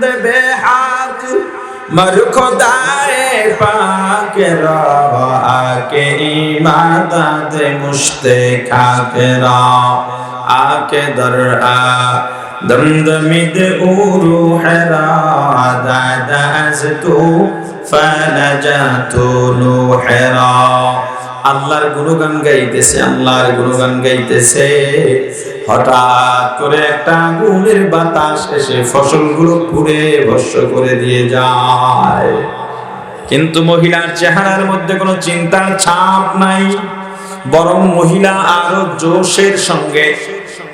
بند بے ہاتھ مر خدائے پاک را آکے ایمادات مشتے کھاک را آکے در آ دمدمد او روح را دادا از تو فنجات نوح را আল্লাহর গুণগান গাইতেছে, আল্লাহর গুণগান গাইতেছে। হঠাৎ করে একটা আগুনের বাতাস এসে ফসলগুলো পুড়ে ভস্য করে দিয়ে যায়। কিন্তু মহিলার চেহারার মধ্যে কোনো চিন্তার ছাপ নাই, বরং মহিলা আরও জোশের সঙ্গে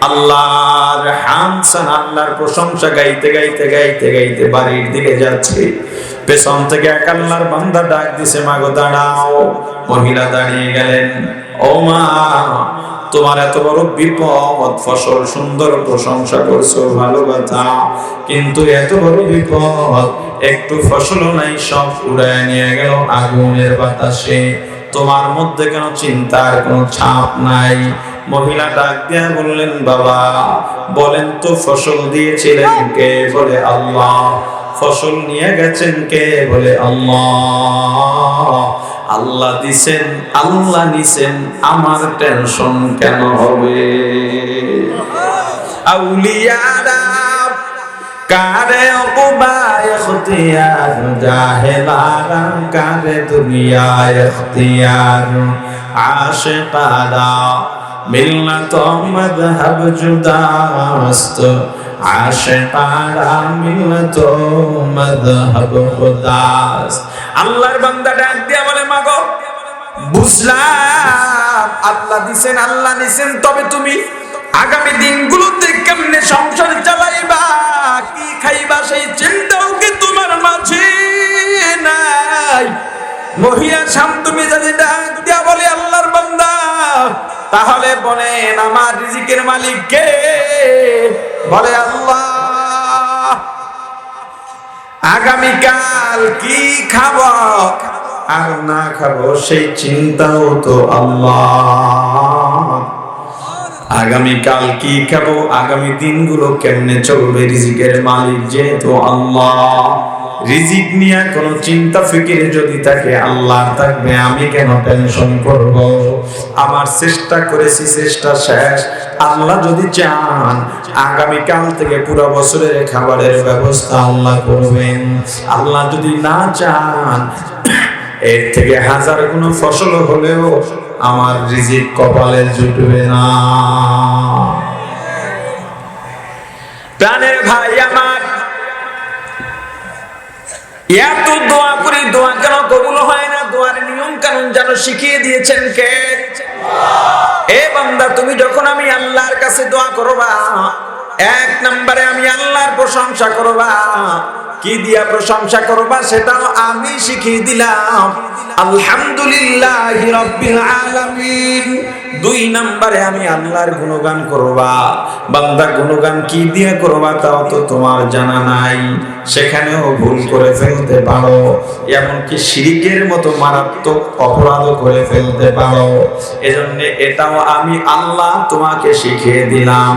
আল্লাহর হামসান আল্লাহর প্রশংসা গাইতে গাইতে গাইতে গাইতে বাড়ির দিকে যাচ্ছে। পেছন থেকে এক আল্লাহর বান্দা ডাক দিছে, মাগো দাঁড়াও। মহিলা দাঁড়িয়ে গেলেন। ও মা, তোমার এত বড় বিপদ, ফসল সুন্দর প্রশংসা করছ, ভালো কথা। কিন্তু এত বড় বিপদ, একটু ফসলও নাই, সব উড়ায় নিয়ে গেল আগুনের বাতাসে। তোমার মধ্যে কেন চিন্তার কোনো ছাপ নাই। মহিলা ডাক দিয়া বললেন, বাবা, বলেন তো ফসল দিয়েছিলেন কে? বলে, আল্লাহ, ফসল নিয়ে গেছেন কে? বলে, আল্লাহ আল্লাহ দিছেন, আল্লাহ নিছেন, আমার টেনশন কেন হবে? কারে অকুবা ইখতিয়ার জাহেলারা, কারে দুনিয়া ইখতিয়ার আশিকারা মিল্লাত মযহাব জুদাস্ত আশিকারা মিল্লাত মযহাব খুদাস আল্লাহর বান্দা ডাক দিয়া বলে, মাগো, বুঝলাম, আল্লাহ দিছেন, আল্লাহ নিছেন, তবে তুমি আগামী দিনগুলোতে কেমনে সংসার চালাইবা, কি খাইবা, সেই চিন্তাও কি তোমার মাঝে নাই? মহিলা শান্ত মেজাজে ডাক দিয়া বলে, আল্লাহর বান্দা তাহলে বলেন, আমার রিজিকের মালিক কে? বলে আল্লাহ। আগামীকাল কি খাব? আর না খাব, সেই চিন্তাও তো আল্লাহ। আগামীকাল কি খাব? আগামী দিনগুলো কেমনে চলবে? রিজিকের মালিক যেহেতু আল্লাহ। রিজিক নিয়ে কোনো চিন্তা ফিকির যদি থাকে আল্লাহ থাকবে, আমি কেন টেনশন করব? আমার চেষ্টা করেছি, চেষ্টা শেষ। আল্লাহ যদি চান আগামী কাল থেকে পুরো বছরের খাবারের ব্যবস্থা আল্লাহ করবেন। আল্লাহ যদি না চান, এর থেকে হাজার কোনো ফসল হলেও আমার রিজিক কপালে জুটবে না। প্রাণের ভাই এত দোয়া করি, দোয়া কেন কবুল হয় না? দোয়ার নিয়ম কানুন যেন শিখিয়ে দিয়েছেন কে? এ বান্দা, তুমি যখন আমি আল্লাহর কাছে দোয়া করবা এক নম্বরে আমি আল্লাহর প্রশংসা করবা কি দিয়া প্রশংসা করবা? সেটাও আমি শিখিয়ে দিলাম। আলহামদুলিল্লাহ আলামিন। দুই নম্বরে আমি আল্লাহর গুণগান করবা। বান্দা গুণগান কি দিয়ে করবা তাও তো তোমার জানা নাই। সেখানেও ভুল করে ফেলতে পারো। এমনকি শিরিকের মতো মারাত্মক অপরাধও করে ফেলতে পারো। এজন্য এটাও আমি আল্লাহ তোমাকে শিখিয়ে দিলাম।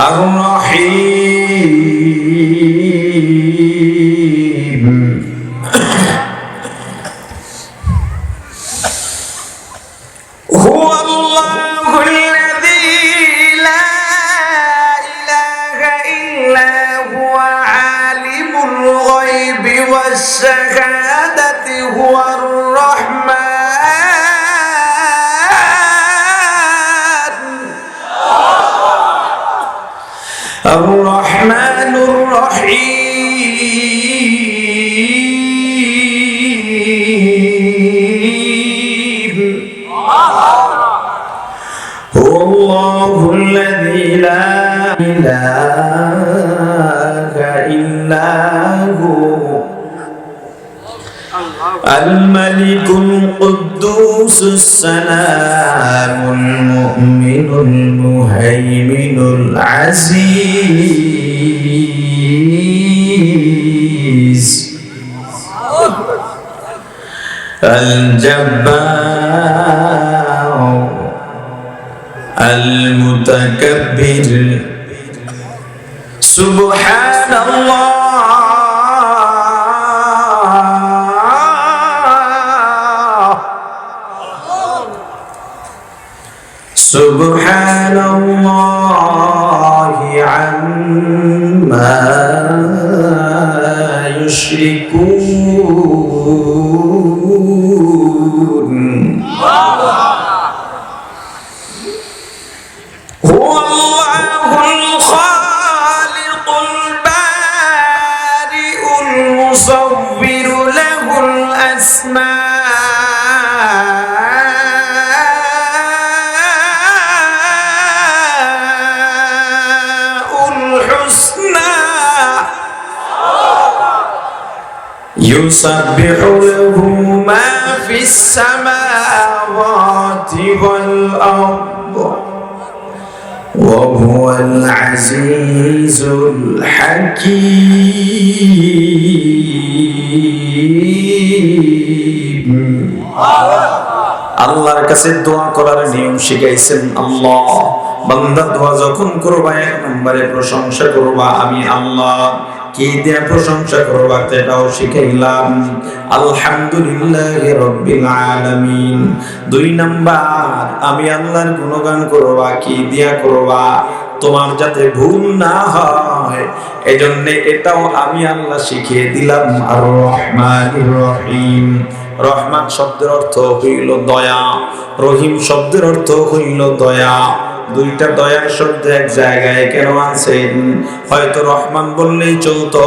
الرحيم الله الذي لا إله إلا هو. الملك القدوس السلام المؤمن المهيمن العزيز. الجبار المتكبر. سبحان الله. سبحان الله عما يشركون. يسبح له ما في السماوات والأرض وهو العزيز الحكيم আল্লাহর কাছে দোয়া করার নিয়ম শিখাইছেন আল্লাহ বান্দা দোয়া যখন করবা এক নম্বরে প্রশংসা করবা আমি আল্লাহ কি দিয়ে প্রশংসা করবা সেটাও শিখাইলাম। আলহামদুলিল্লাহ রব্বিল আলামিন। দুই নাম্বার, আমি আল্লাহর গুণগান করবা, কি দিয়া করবা? তোমার যাতে ভুল না হয়, এজন্য এটাও আমি আল্লাহ শিখিয়ে দিলাম। আর রহমান রহিম। রহমান শব্দের অর্থ হইল দয়া। রহিম শব্দের অর্থ হইল দয়া। দুইটা দয়ার শব্দ এক জায়গায় কেন আছেন হয়তো রহমান বললেই চলতো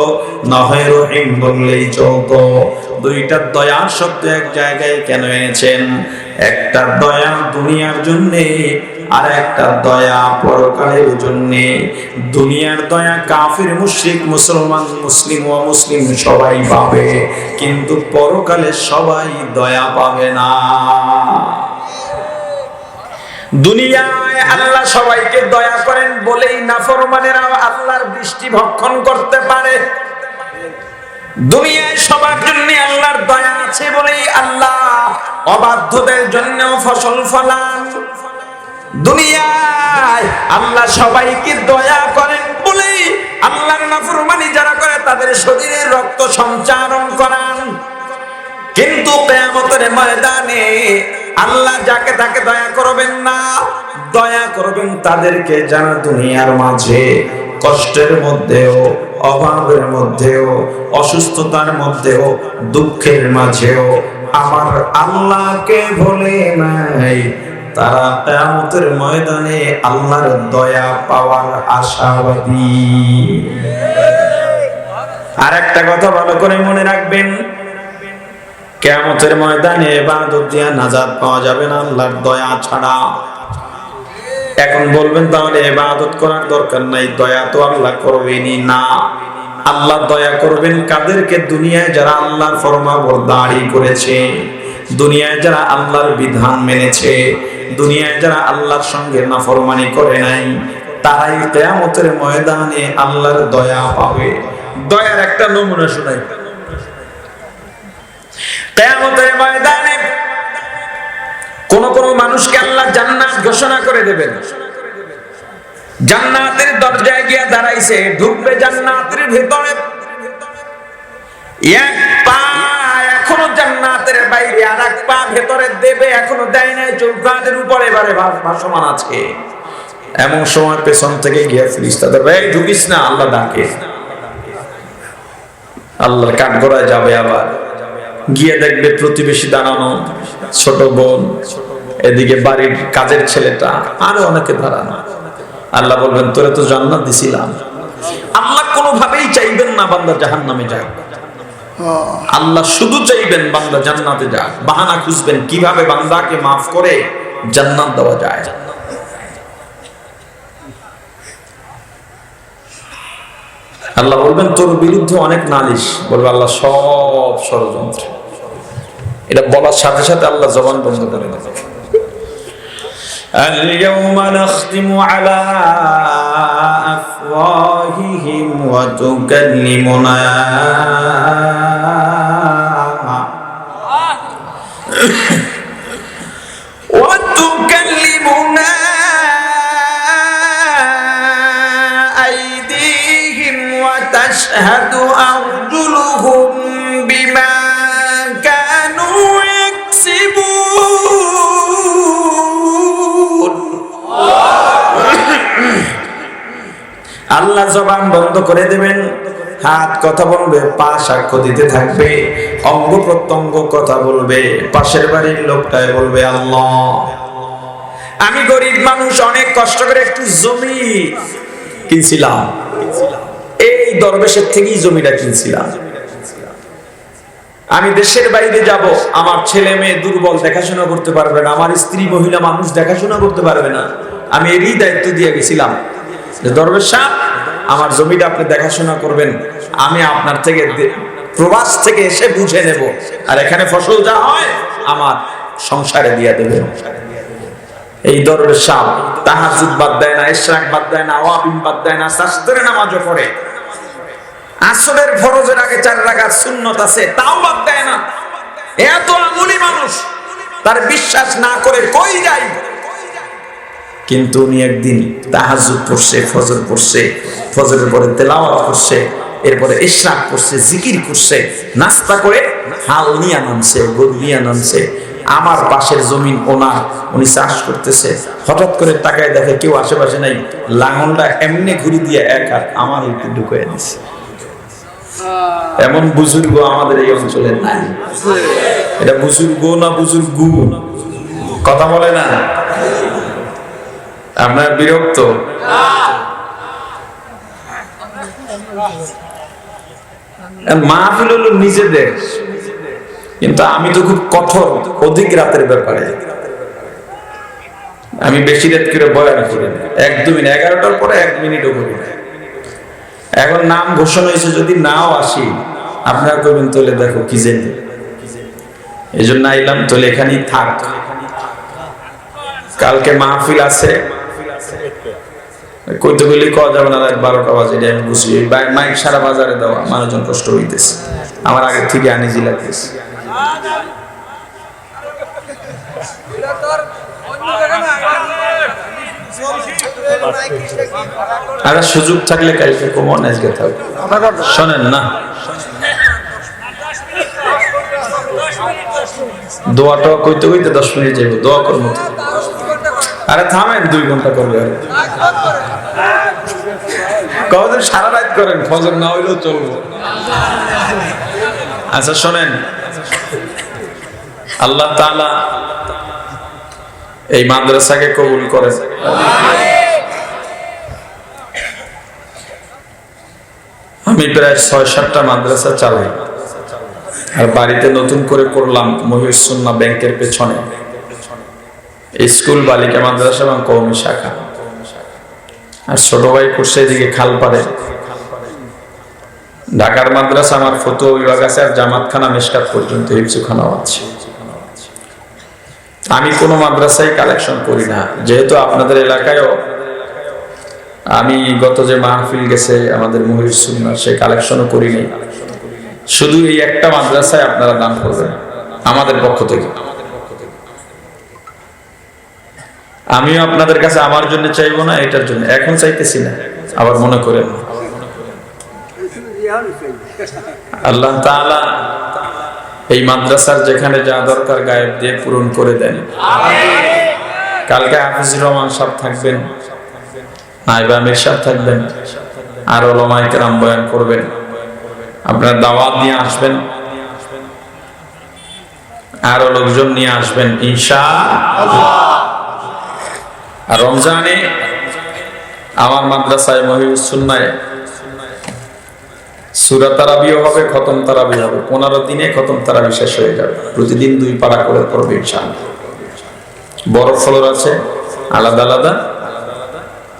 না হয় রহিম বললেই চলতো। দুইটা দয়ার শব্দ এক জায়গায় কেন এনেছেন? একটা দয়া দুনিয়ার জন্যে, আর একটা দয়া পরকালের জন্যে। দুনিয়ার দয়া কাফির, মুশরিক, মুসলমান, মুসলিম ও মুসলিম সবাই পাবে, কিন্তু পরকালে সবাই দয়া পাবে না। দুনিয়ায় আল্লাহ সবাইকে দয়া করেন বলেই নাফরমানেরা আল্লাহর ভক্ষণ করতে পারে। দুনিয়ায় সবার জন্য আল্লাহর দয়া আছে বলেই আল্লাহ অবাধ্যদের জন্য ফসল ফলান। দুনিয়ায় আল্লাহ সবাইকে দয়া করেন বলেই আল্লাহর নাফরমানি যারা করে তাদের শরীরে রক্ত সঞ্চারণ করান। কিন্তু কেয়ামতের ময়দানে আল্লাহ যাকে তাকে দয়া করবেন না, দয়া করবেন তাদেরকে যারা দুনিয়ার মাঝে কষ্টের মধ্যেও, অভাবের মধ্যেও, অসুস্থতার মধ্যেও, দুঃখের মাঝেও আমার আল্লাহকে ভুলে নাই। তারা কেয়ামতের ময়দানে আল্লাহর দয়া পাওয়ার আশাবাদী। আর একটা কথা ভালো করে মনে রাখবেন কেয়ামতের ময়দানে এবাদত দিয়া নাজাত পাওয়া যাবে না, আল্লাহর দয়া ছাড়া। এখন বলবেন, তাহলে এবাদত করার দরকার নাই, দয়া তো আল্লাহ করবেনই না। আল্লাহ দয়া করবেন কাদেরকে? দুনিয়ায় যারা আল্লাহর ফরমা বরদারি করেছে, দুনিয়ায় যারা আল্লাহর বিধান মেনেছে, দুনিয়ায় যারা আল্লাহর সঙ্গে নাফরমানি করে নাই, তারাই কেয়ামতের ময়দানে আল্লাহর দয়া পাবে। দয়ার একটা নমুনা শোনাই। কেয়ামতের ময়দানে কোন কোন মানুষকে আল্লাহ জান্নাত ঘোষণা করে দেবেন। জান্নাতের দরজায় গিয়ে দাঁড়াইছে, ঢুকবে জান্নাতের ভিতরে। এক পা এখনও জান্নাতের বাইরে আর এক পা ভেতরে দেবে, এখনও দেয় নাই, চৌকাদের উপরে এবারে ভাসমান আছে। এমন সময় পেছন থেকে গিয়ে ঢুকিস না, আল্লাহ ডাকে। আল্লাহর কাঠ যাবে আবার। গিয়ে দেখবে প্রতিবেশী দাঁড়ানো, ছোট বোন, এদিকে বাড়ির কাজের ছেলেটা, আরও অনেকে দাঁড়ানো। আল্লাহ বলবেন, তোরে তো জান্নাত দিছিলাম। আল্লাহ কোনোভাবেই চাইবেন না বান্দা জাহান নামে যাক। আল্লাহ শুধু চাইবেন বান্দা জান্নাতে যাক। বাহানা খুঁজবেন কীভাবে বান্দাকে মাফ করে জান্নাত দেওয়া যায়। আল্লাহ বলবেন তোর বিরুদ্ধে অনেক নালিশ বলবে আল্লাহ সব ষড়যন্ত্র এটা বলার সাথে সাথে আল্লাহ জবান বন্ধ করে দেবে اليوم نختم على أفواههم وتكلمنا وتكلمنا وتشهد أرجلهم بما كانوا يكسبون আল্লাহ জবান বন্ধ করে দেবেন হাত কথা বলবে পা সাক্ষ্য দিতে থাকবে অঙ্গ প্রত্যঙ্গ কথা বলবে পাশের বাড়ির লোকটায় বলবে আল্লাহ আমি গরিব মানুষ অনেক কষ্ট করে একটু জমি কিনছিলাম এই দরবেশের থেকেই জমিটা কিনছিলাম। আমি দেশের বাইরে যাব, আমার ছেলে মেয়ে দুর্বল দেখাশোনা করতে পারবে না, আমার স্ত্রী মহিলা মানুষ দেখাশোনা করতে পারবে না। আমি এরই দায়িত্ব দিয়ে গেছিলাম দরবেশ সাহেব, আমার জমিটা আপনি দেখাশোনা করবেন, আমি আপনার থেকে প্রবাস থেকে এসে বুঝে নেব। আর এখানে ফসল যা হয়, আমার সংসারে দিয়ে দেবে। এই দরবেশ সাহেব তাহাজুদ বাদ দেয় না ইশরাক বাদ দেয় না, ওয়াবিন বাদ দেয় না শাস্ত্রের নামাজও পড়ে। আসরের ফরজের আগে চার রাখার সুন্নত আছে, তাও বাদ দেয় না। এত আমলি মানুষ, তার বিশ্বাস না করে কই যায়? কিন্তু উনি একদিন তাহাজুদ পড়ছে ফজর পড়ছে ফজরের পরে তেলাওয়াত করছে, এরপরে ইশরাক করছে, জিকির করছে, নাস্তা করে হাল নিয়ে নামছে গরু নিয়ে নামছে। আমার পাশের জমিন ওনার, উনি চাষ করতেছে। হঠাৎ করে তাকায় দেখে কেউ আশেপাশে নাই, লাঙলটা এমনি ঘুরি দিয়ে এক হাত আমার একটু ঢুকিয়ে দিছে। এমন বুজুর্গ আমাদের এই অঞ্চলে নাই। এটা বুজুর্গ না বুজুর্গ? কথা বলে না? আপনার বিরক্ত? নিজেদের কিন্তু আমি তো খুব কঠোর, অধিক রাতের ব্যাপারে। আমি বেশি রাত করে বয়ান করি না। এক দু মিনিট এগারোটার পরে এক মিনিটও করি না। এখন নাম ঘোষণা হয়েছে, যদি নাও আসি, আপনারা করবেন তোলে দেখো কি জেনে এই জন্য আইলাম, তোলে এখানেই থাক। কালকে মাহফিল আছে। না বারোটা বাজে, আমি বুঝি মাইক সারা বাজারে দেওয়া, মানুষজন কষ্ট হইতেছে। আমার আগে থেকে আনিজি লাগতেছে। আর সুযোগ থাকলে কালকে কমন আজকে থাকবে শোনেন না। দোয়াটা কইতে কইতে দশ মিনিট যাইব, দোয়া করব। আরে থামেন, দুই ঘণ্টা করবে আরে। কদিন সারা রাত করেন, ফজর না হইলেও চলবো। আচ্ছা শোনেন। আল্লাহ তাআলা এই মাদ্রাসাকে কবুল করেন আমি প্রায় ছয় সাতটা মাদ্রাসা চালাই। আর বাড়িতে নতুন করে করলাম মহিউসুন্না ব্যাংকের পেছনে। স্কুল, বালিকা মাদ্রাসা এবং কৌমি শাখা। আর ছোট ভাই করছে এদিকে খাল পারে ঢাকার মাদ্রাসা আমার ফটো বিভাগ আছে আর জামাতখানা মেশকাত পর্যন্ত হিফজুখানাও আছে। আমি কোনো মাদ্রাসায় কালেকশন করি না। যেহেতু আপনাদের এলাকায়ও আমি গত যে মাহফিল গেছে আমাদের মহির সুন্না সে কালেকশনও করি নাই। শুধু এই একটা মাদ্রাসায় আপনারা দান করবেন আমাদের পক্ষ থেকে। আমিও আপনাদের কাছে আমার জন্য চাইব না এটার জন্য। এখন চাইতেছি না আবার মনে করেন। না। আল্লাহ তাআলা এই মাদ্রাসার যেখানে যা দরকার গায়েব দিয়ে পূরণ করে দেন। কালকে হাফিজুর রহমান সাহেব থাকবেন। নাইবা আমির থাকবেন। আর ওলামায়ে কেরাম বয়ান করবেন। আপনার দাওয়াত নিয়ে আসবেন। আরও লোকজন নিয়ে আসবেন, ইনশা আর রমজানে আমার মাদ্রাসায় মহিউসুন্নায় সুরা তারাবিও হবে, খতম তারাবি হবে। পনেরো দিনে খতম তারাবি শেষ হয়ে যাবে। প্রতিদিন দুই পাড়া করে পড়বে ইনশাআল্লাহ বড় ফলর আছে, আলাদা আলাদা।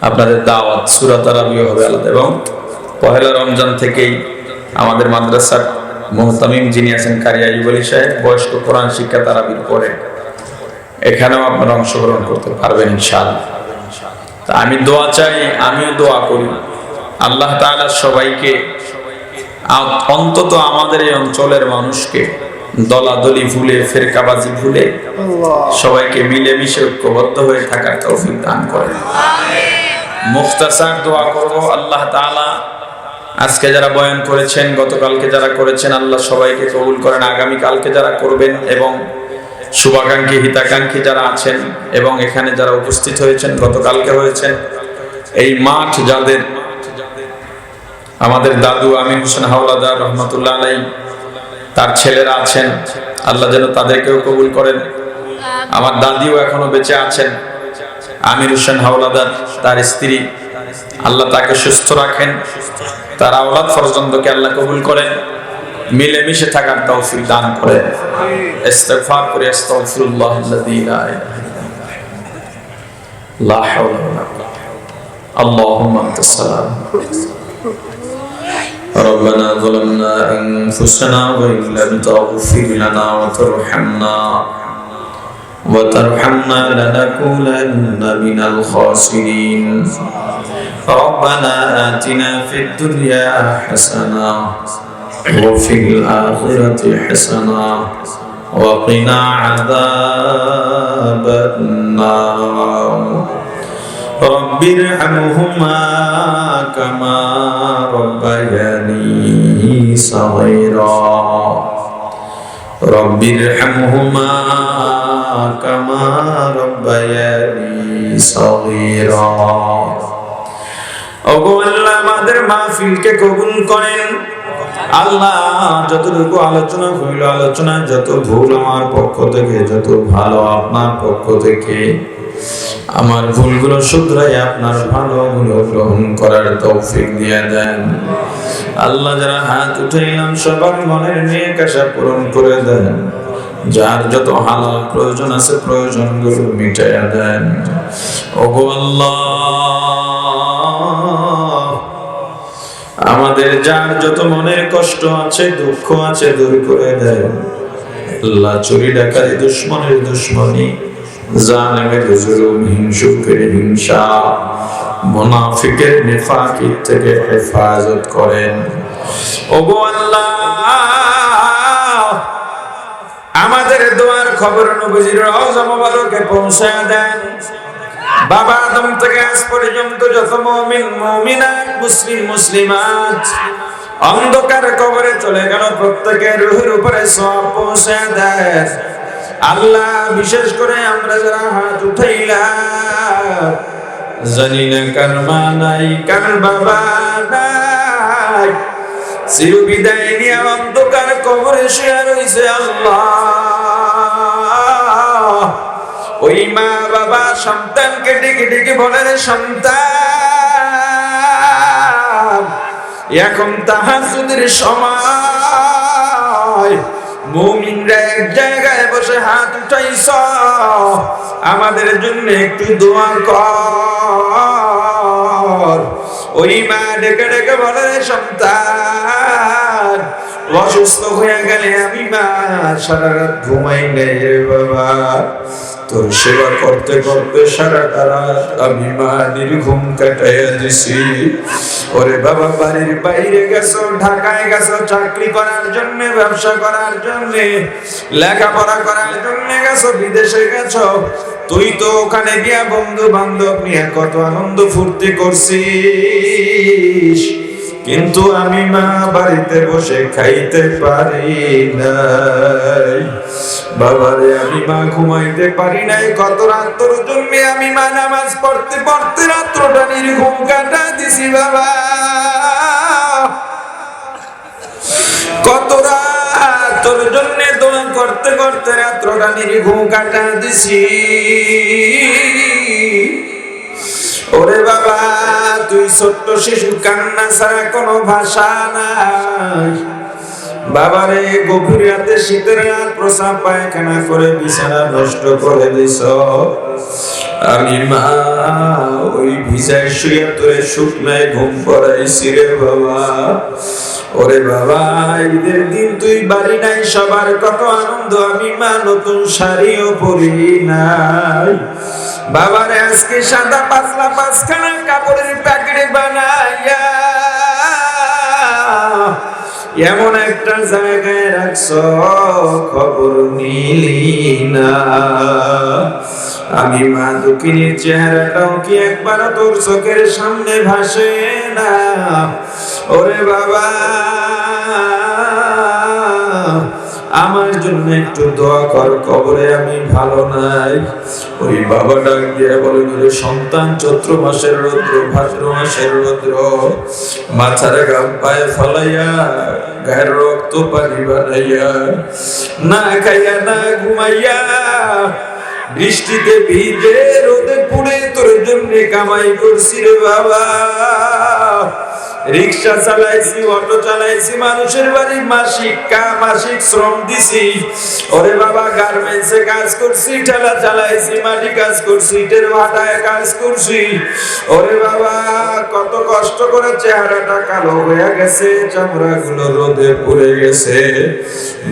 আপনাদের দাওয়াত সুরা তারাবিও হবে আলাদা এবং পহেলা রমজান থেকেই আমাদের মাদ্রাসার মোহতামিম যিনি আছেন কারিয়া ইবলি সাহেব বয়স্ক কোরআন শিক্ষা তারাবির পরে এখানেও আপনারা অংশগ্রহণ করতে পারবেন ইনশাআল্লাহ। তা আমি দোয়া চাই আমিও দোয়া করি। আল্লাহ তাআলা সবাইকে অন্তত আমাদের এই অঞ্চলের মানুষকে দলাদলি ভুলে ফেরকাবাজি ভুলে সবাইকে মিলেমিশে ঐক্যবদ্ধ হয়ে থাকার তৌফিক দান করেন। মুখতাসার দোয়া করব। আল্লাহ তাআলা আজকে যারা বয়ান করেছেন, গতকালকে যারা করেছেন, আল্লাহ সবাইকে কবুল করেন। আগামী কালকে যারা করবেন এবং শুভাকাঙ্ক্ষী, হিতাকাঙ্ক্ষী যারা আছেন এবং এখানে যারা উপস্থিত হয়েছেন, গতকালকে হয়েছেন এই মাঠ যাদের আমাদের দাদু আমির হোসেন হাওলাদার রহমতুল্লাহ আলাই তার ছেলেরা আছেন। আল্লাহ যেন তাদেরকেও কবুল করেন। আমার দাদিও এখনও বেঁচে আছেন। আমির হোসেন হাওলাদার তার স্ত্রী আল্লাহ তাকে সুস্থ রাখেন তার আওলাদ ফরজন্দকে আল্লাহ কবুল করেন মিলেমিশে থাকার তৌফিক দান করেন ইস্তেগফার করে আস্তাগফিরুল্লাহ আল্লাযী লা ইলাহা ইল্লা লা হাওলা ওয়ালা কুওয়াতা আল্লাহুম্মা আনতাস সালাম ربنا ظلمنا أنفسنا وإن لم تغفر لنا وترحمنا وترحمنا لنكونن من الخاسرين. ربنا آتنا في الدنيا حسنة وفي الآخرة حسنة وقنا عذاب النار. رب ارحمهما كما ربياني صغيرا. رب ارحمهما كما ربياني صغيرا ওগো আল্লাহ আমাদের মাহফিলকে কবুল করেন আল্লাহ যতটুকু আলোচনা হইল আলোচনা যত ভুল আমার পক্ষ থেকে যত ভালো আপনার পক্ষ থেকে আমার ভুলগুলো শুধরাই আপনার ভালোগুলো গ্রহণ করার তৌফিক দিয়ে দেন আল্লাহ যারা হাত উঠাইলাম সবার মনের নিয়ে কাশা পূরণ করে দেন যার যত হালাল প্রয়োজন আছে প্রয়োজনগুলো মিটাইয়া দেন। ওগো আমাদের যার যত মনের কষ্ট আছে, দুঃখ আছে, দূর করে দেন। আল্লাহ চুরি ডাকাতি দুশ্মনের দুশ্মনী, জালেমের জুলুম, হিংসুকের হিংসা, মুনাফিকের নিফাকির থেকে হেফাজত করেন। ওগো আল্লাহ আমাদের দোয়ার খবর নবীজির মোবারকে পৌঁছায় দেন। বাবা আদম থেকে আজ পর্যন্ত যত মুমিন, মুমিনাত, মুসলিম, মুসলিমাত অন্ধকার কবরে চলে গেল, প্রত্যেকের রুহের উপরে সব পৌঁছে দেন। আল্লাহ, বিশেষ করে আমরা যারা হাত উঠাইলাম, জানি না কার মা নাই, কার বাবা চির বিদায় নিয়ে অন্ধকার কবরে শুয়ে রইছে আল্লাহ। ওই মা বাবা সন্তানকে ডেকে ডেকে বলে, রে সন্তান, এখন তাহাজুদের সময়। মুমিনরা এক জায়গায় বসে হাত উঠাইছ। আমাদের জন্য একটু দোয়া কর। ওই মা ডেকে ডেকে বলে সন্তান অসুস্থ হয়ে গেলে আমি মা সারা রাত ঘুমাই নেই রে বাবা। তোর সেবা করতে করতে সারাটা রাত আমি মা নির্ঘুম কাটাইয়া দিছি। ওরে বাবা, বাড়ির বাইরে গেছো, ঢাকায় গেছো, চাকরি করার জন্য, ব্যবসা করার জন্য, লেখাপড়া করার জন্য গেছো, বিদেশে গেছো। তুই তো ওখানে গিয়া বন্ধু বান্ধব নিয়ে কত আনন্দ ফুর্তি করছিস। কিন্তু আমি মা বাড়িতে বসে খাইতে পারি নাই। বাবারে, আমি মা ঘুমাইতে পারি নাই। কত রাত তোর জন্য আমি মা নামাজ পড়তে পড়তে রাত্রটা নির্ঘুম কাটা দিছি, বাবা। কত রাত তোর জন্য দোয়া করতে করতে রাত্রটা নির্ঘুম কাটা দিছি। ওরে বাবা তুই ছোট্ট শিশু কান্না ছাড়া কোনো ভাষা নাই। বাবারে গভীর রাতে শীতের রাত প্রসাব পায়খানা করে বিছানা নষ্ট করে দিছ। আমি মা, ওই ভিজায় শুয়ে তোরে শুকনায় ঘুম পড়াইছি রে বাবা। ওরে বাবা, ঈদের দিন তুই বাড়ি নাই, সবার কত আনন্দ, আমি মা, নতুন শাড়িও পরি নাই। বাবারে আজকে সাদা পাতলা পাঁচখানা কাপড়ের প্যাকেট বানাইয়া, এমন একটা জায়গায় রাখছ, খবর নিলি না। আমি মা দুঃখিনীর চেহারাটাও কি একবার তোর চোখের সামনে ভাসে না? ওরে বাবা, আমার জন্য একটু দোয়া কর, কবরে আমি ভালো নাই। ওই বাবা ডাক দিয়ে বলে বলে সন্তান চৈত্র মাসের রৌদ্র, ভাদ্র মাসের রৌদ্র। মাথার গাম পায়ে ফলাইয়া, গায়ের রক্ত পানি বানাইয়া, না খাইয়া, না ঘুমাইয়া বৃষ্টিতে ভিজে রোদে পুড়ে তোর জন্য কামাই করছি রে বাবা। রিক্সা চালাইছি, অটো চালাইছি, মানুষের বাড়ি মাসিক, কা মাসিক শ্রম দিছি। ওরে বাবা, গার্মেন্টসে কাজ করছি, ঠেলা চালাইছি, মাটি কাজ করছি, ইটের ভাটায় কাজ করছি। ওরে বাবা, কত কষ্ট করে চেহারাটা কালো হয়ে গেছে চামড়া গুলো রোদে পড়ে গেছে।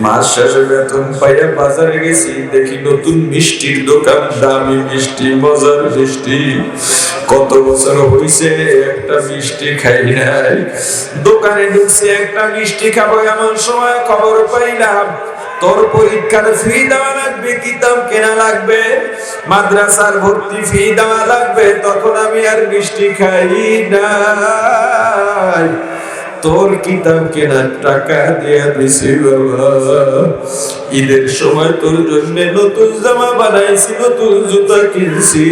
মাস শেষে বেতন পাইয়া বাজারে গেছি, দেখি নতুন মিষ্টির দোকান, দামি মিষ্টি, মজার মিষ্টি। কত বছর হইছে, একটা মিষ্টি খাই দোকানে ঢুকছি, একটা মিষ্টি খাব এমন সময় খবর পাইলাম, তোর পরীক্ষার ফি দেওয়া লাগবে কিতাব কেনা লাগবে? মাদ্রাসার ভর্তি ফি দেওয়া লাগবে, তখন আমি আর মিষ্টি খাই নাই। তোর কিতাব কেনার টাকা দিয়ে দিছি বাবা ঈদের সময় তোর জন্য নতুন জামা বানাইছি, নতুন জুতা কিনছি।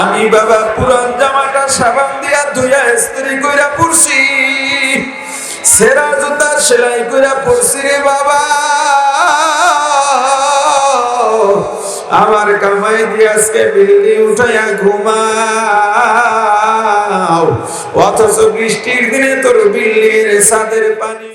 আমি বাবা পুরান জামাটা সাবান দিয়া ধুইয়া ইস্ত্রি কইরা পড়ছি সেরা জুতা সেলাই কইরা পড়ছি রে বাবা। আমার কামাই দিয়ে আজকে বিল্ডিং উঠাইয়া ঘুমাও অথচ বৃষ্টির দিনে তোর বিল্লির সাদের পানি